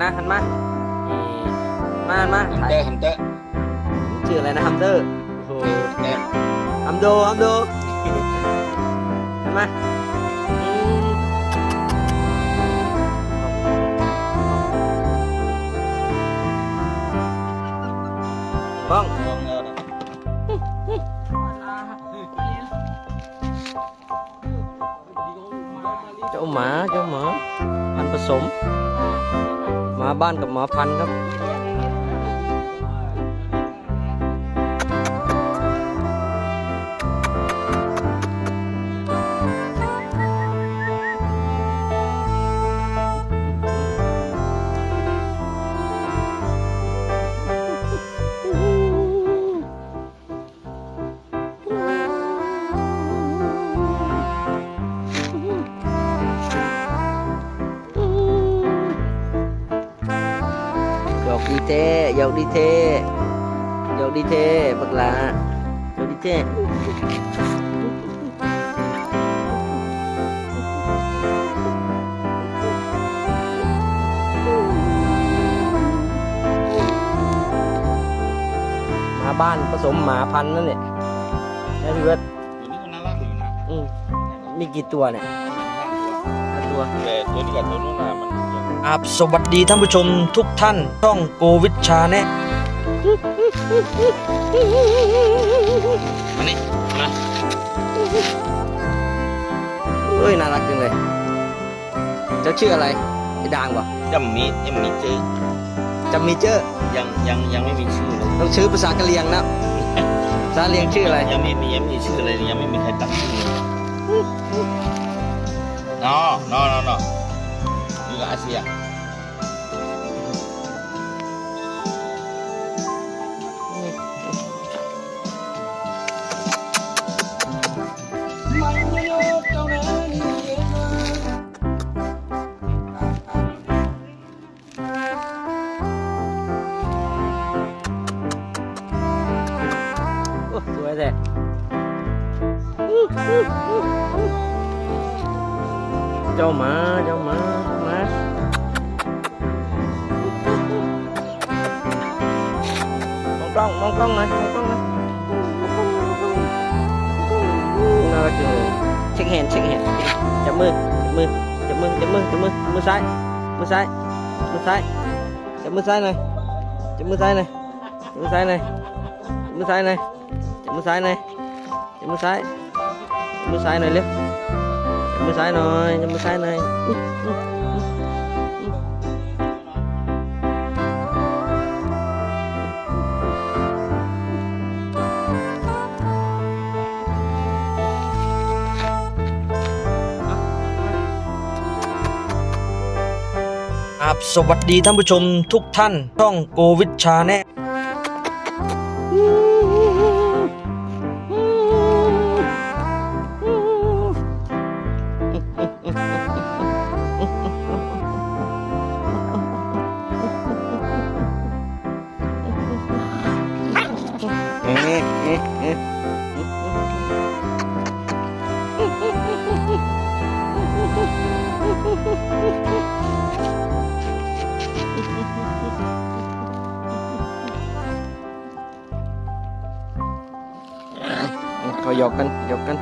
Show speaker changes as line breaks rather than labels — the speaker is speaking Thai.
มานี่มามา
ฮัน
ถ่าย
เตอร์ฮันเตอร์
ชื่ออะไรนะฮัมเตอร์โอ้โห
แน่
ฮัมโดฮัมโดเห็นไหมอืมบ้อง
ลองแล้วนะ
เจ้าหมาเจ้าหมาพันธุ์ผสม หมาบ้านกับหมาพันธุ์ครับ เทดอกดีเทดอกดีเทบักลาดอกดีเทมาบ้านผสมหมาพันธุ์นั่นเนี่ยนะพี่เบิร์ด
ตัวนี้ก็น่ารักอยู่นะ
อืมมีกี่ตัวเนี่ยห้าตัว
แต่ตัวนี้กับตัวนู้นน่ะมัน ยัง
ครับสวัสดีท่านผู้ชมทุกท่านช่องโกวิชชาแนะ
มานี่มา
เอ้ยน่ารักจังเลย เจ้าชื่ออะไรไอ้ด่างปะ
ยังมียังมีชื่อ
จำมีเจอ
ยังยังยังไม่มีชื่อเลย
ต้องชื่อภาษากะเหรี่ยงนะภาษาเลียงชื่ออะไร
ยังไม่มียังไม่มีชื่อเลยยังไม่มีใครตั้งชื่อเลยนอนอนอนอ
sih ya. Jauh mah, jauh mah. con mong con ơi mong con ơi. Ờ, Nó chừng check hand check hand chấm mưa chấm mưa chấm mưa chấm mưa chấm mưa mưa sai mưa sai mưa sai chấm mưa sai này chấm mưa sai này chấm mưa sai này chấm mưa sai này chấm mưa sai này chấm mưa sai chấm mưa sai này liếc chấm mưa sai rồi chấm mưa sai này. รับสวัสดีท่านผู้ชมทุกท่านช่องโกวิชชาแนล หยอกกันหยอกกัน